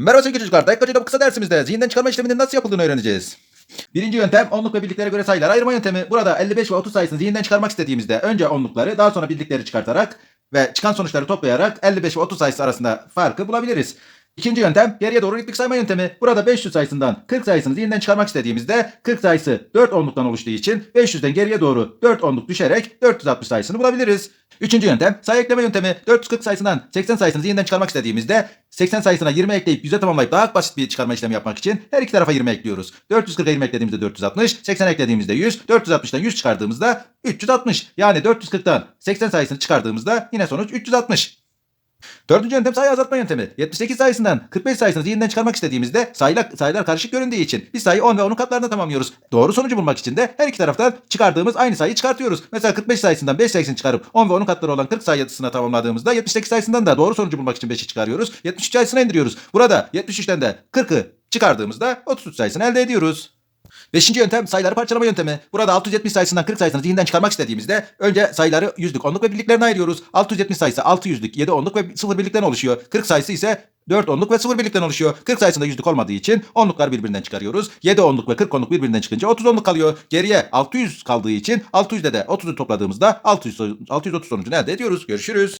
Merhaba sevgili çocuklar. Hoca'da bu kısa dersimizde zihinden çıkarma işleminin nasıl yapıldığını öğreneceğiz. Birinci yöntem onluk ve birliklere göre sayıları ayırma yöntemi. Burada 55 ve 30 sayısını zihinden çıkarmak istediğimizde önce onlukları daha sonra birlikleri çıkartarak ve çıkan sonuçları toplayarak 55 ve 30 sayısı arasında farkı bulabiliriz. İkinci yöntem geriye doğru ritmik sayma yöntemi. Burada 500 sayısından 40 sayısını zihinden çıkarmak istediğimizde 40 sayısı 4 onluktan oluştuğu için 500'den geriye doğru 4 onluk düşerek 460 sayısını bulabiliriz. Üçüncü yöntem sayı ekleme yöntemi. 440 sayısından 80 sayısını zihinden çıkarmak istediğimizde 80 sayısına 20 ekleyip 100'e tamamlayıp daha basit bir çıkarma işlemi yapmak için her iki tarafa 20 ekliyoruz. 440'a 20 eklediğimizde 460, 80 eklediğimizde 100, 460'dan 100 çıkardığımızda 360. Yani 440'tan 80 sayısını çıkardığımızda yine sonuç 360. Dördüncü yöntem sayı azaltma yöntemi. 78 sayısından 45 sayısını zihinden çıkarmak istediğimizde sayılar, sayılar karışık göründüğü için biz sayıyı 10 ve 10'un katlarında tamamlıyoruz. Doğru sonucu bulmak için de her iki taraftan çıkardığımız aynı sayıyı çıkartıyoruz. Mesela 45 sayısından 5 sayısını çıkarıp 10 ve 10'un katları olan 40 sayısına tamamladığımızda 78 sayısından da doğru sonucu bulmak için 5'i çıkarıyoruz. 73 sayısına indiriyoruz. Burada 73'ten de 40'ı çıkardığımızda 33 sayısını elde ediyoruz. Beşinci yöntem sayıları parçalama yöntemi. Burada 670 sayısından 40 sayısını zihinden çıkarmak istediğimizde önce sayıları yüzlük, onluk ve birliklerine ayırıyoruz. 670 sayısı 6 yüzlük, 7 onluk ve 0 birlikten oluşuyor. 40 sayısı ise 4 onluk ve 0 birlikten oluşuyor. 40 sayısında yüzlük olmadığı için onluklar birbirinden çıkarıyoruz. 7 onluk ve 40 onluk birbirinden çıkınca 30 onluk kalıyor. Geriye 600 kaldığı için 600'de de 30'u topladığımızda 600, 630 sonucunu elde ediyoruz. Görüşürüz.